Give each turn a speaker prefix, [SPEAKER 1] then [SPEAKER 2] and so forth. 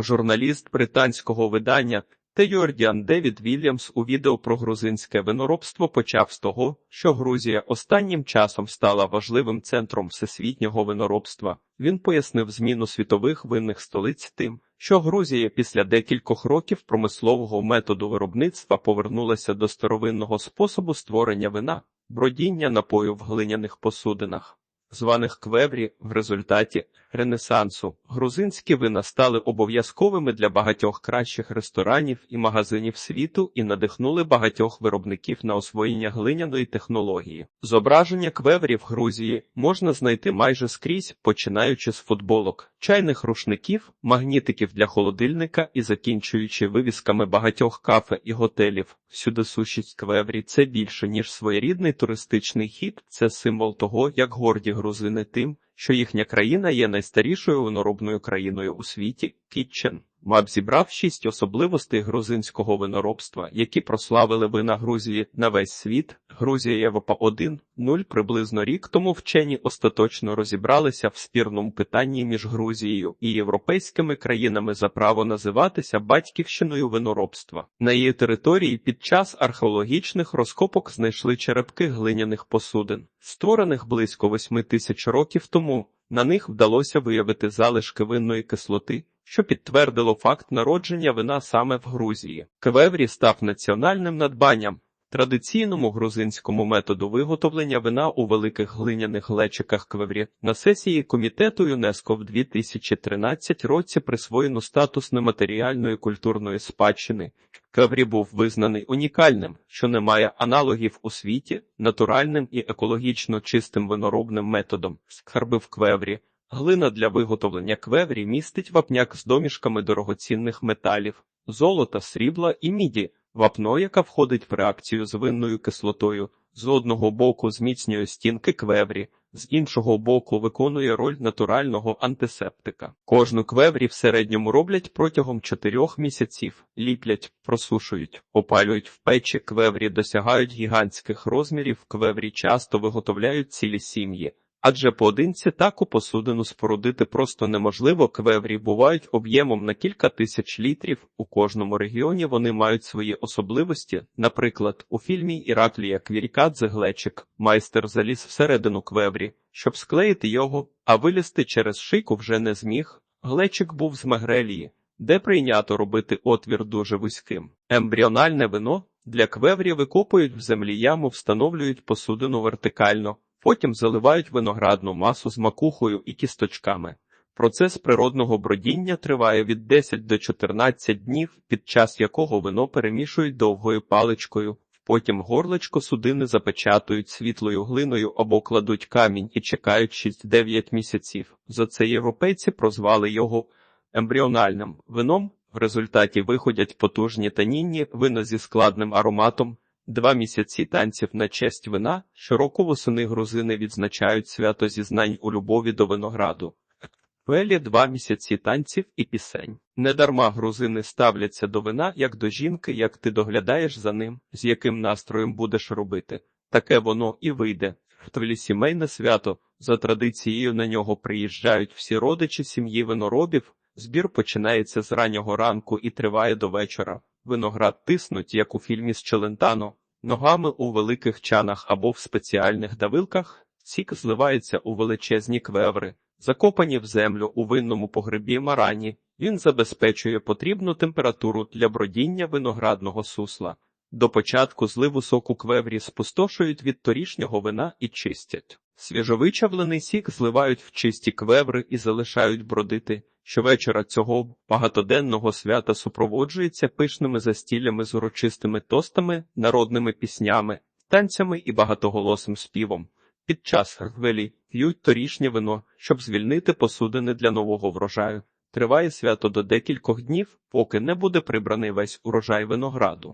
[SPEAKER 1] Журналіст британського видання The Guardian Девід Вільямс у відео про грузинське виноробство почав з того, що Грузія останнім часом стала важливим центром всесвітнього виноробства. Він пояснив зміну світових винних столиць тим, що Грузія після декількох років промислового методу виробництва повернулася до старовинного способу створення вина, бродіння напою в глиняних посудинах званих квеврі, в результаті Ренесансу грузинські вина стали обов'язковими для багатьох кращих ресторанів і магазинів світу і надихнули багатьох виробників на освоєння глиняної технології. Зображення квеврів Грузії можна знайти майже скрізь, починаючи з футболок, чайних рушників, магнітиків для холодильника і закінчуючи вивісками багатьох кафе і готелів. Всюди сущість квеврі це більше ніж своєрідний туристичний хід, це символ того, як горді грузини тим, що їхня країна є найстарішою виноробною країною у світі. Кітчен Мап зібрав шість особливостей грузинського виноробства, які прославили вина Грузії на весь світ. Грузія Європа 1 0 приблизно рік тому вчені остаточно розібралися в спірному питанні між Грузією і європейськими країнами за право називатися батьківщиною виноробства. На її території під час археологічних розкопок знайшли черепки глиняних посудин, створених близько восьми тисяч років тому. На них вдалося виявити залишки винної кислоти, що підтвердило факт народження вина саме в Грузії. Квеврі став національним надбанням. Традиційному грузинському методу виготовлення вина у великих глиняних глечиках квеврі на сесії комітету ЮНЕСКО в 2013 році присвоєно статус нематеріальної культурної спадщини. Квеврі був визнаний унікальним, що не має аналогів у світі, натуральним і екологічно чистим виноробним методом. Скарби в квеврі. Глина для виготовлення квеврі містить вапняк з домішками дорогоцінних металів, золота, срібла і міді. Вапно, яка входить в реакцію з винною кислотою, з одного боку зміцнює стінки квеврі, з іншого боку виконує роль натурального антисептика. Кожну квеврі в середньому роблять протягом чотирьох місяців, ліплять, просушують, опалюють в печі, квеврі досягають гігантських розмірів, квеврі часто виготовляють цілі сім'ї. Адже поодинці таку посудину спорудити просто неможливо. Квеврі бувають об'ємом на кілька тисяч літрів. У кожному регіоні вони мають свої особливості. Наприклад, у фільмі Іраклія Квірікадзе Глечик майстер заліз всередину квеврі, щоб склеїти його, а вилізти через шийку вже не зміг. Глечик був з Мегрелії, де прийнято робити отвір дуже вузьким. Ембріональне вино для квеврі викопують в землі яму, встановлюють посудину вертикально. Потім заливають виноградну масу з макухою і кісточками. Процес природного бродіння триває від 10 до 14 днів, під час якого вино перемішують довгою паличкою, потім горлечко судини запечатують світлою глиною або кладуть камінь і чекають 6-9 місяців. За це європейці прозвали його ембріональним вином. В результаті виходять потужні танінні вина зі складним ароматом. Два місяці танців на честь вина щороку восени грузини відзначають свято зізнань у любові до винограду. Велі два місяці танців і пісень. Недарма грузини ставляться до вина як до жінки, як ти доглядаєш за ним, з яким настроєм будеш робити. Таке воно і вийде. В сімейне свято за традицією на нього приїжджають всі родичі сім'ї виноробів. Збір починається з раннього ранку і триває до вечора. Виноград тиснуть, як у фільмі з Челентано, ногами у великих чанах або в спеціальних давилках, сік зливається у величезні квеври, закопані в землю у винному погребі марані. Він забезпечує потрібну температуру для бродіння виноградного сусла. До початку зливу соку квеврі спустошують від торішнього вина і чистять. Свіжовичавлений сік зливають в чисті квеври і залишають бродити. Щовечора цього багатоденного свята супроводжується пишними застіллями з урочистими тостами, народними піснями, танцями і багатоголосим співом. Під час гвелі п'ють торішнє вино, щоб звільнити посудини для нового врожаю. Триває свято до декількох днів, поки не буде прибраний весь урожай винограду.